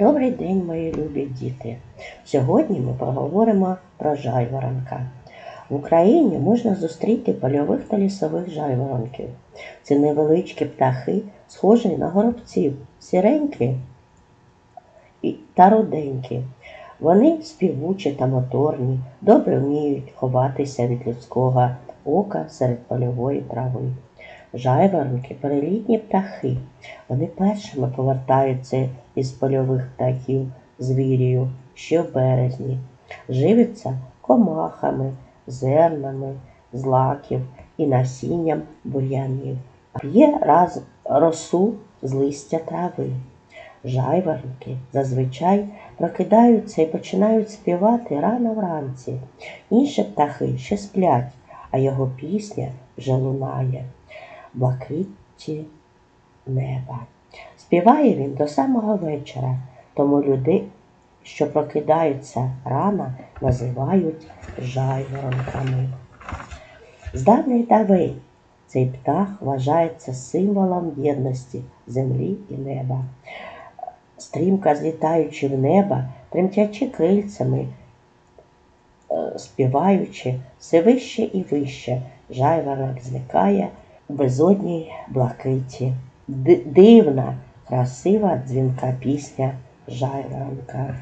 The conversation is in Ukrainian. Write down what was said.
Добрий день, мої любі діти! Сьогодні ми поговоримо про жайворонка. В Україні можна зустріти польових та лісових жайворонків. Це невеличкі птахи, схожі на горобців, сіренькі та руденькі. Вони співучі та моторні, добре вміють ховатися від людського ока серед польової трави. Жайворонки перелітні птахи. Вони першими повертаються із польових птахів звірію ще в березні. Живиться комахами, зернами, злаків і насінням бур'янів. П'є раз росу з листя трави. Жайворонки зазвичай прокидаються і починають співати рано вранці. Інші птахи ще сплять, а його пісня вже лунає. Блакитті неба. Співає він до самого вечора, тому люди, що прокидаються рано, називають жайворонками. З давніх давей цей птах вважається символом єдності землі і неба. Стрімко злітаючи в небо, тремтячи крильцями, е, співаючи все вище і вище, жайворонок зникає безодній блакиті. Дивна, красива дзвінка пісня жайворонка.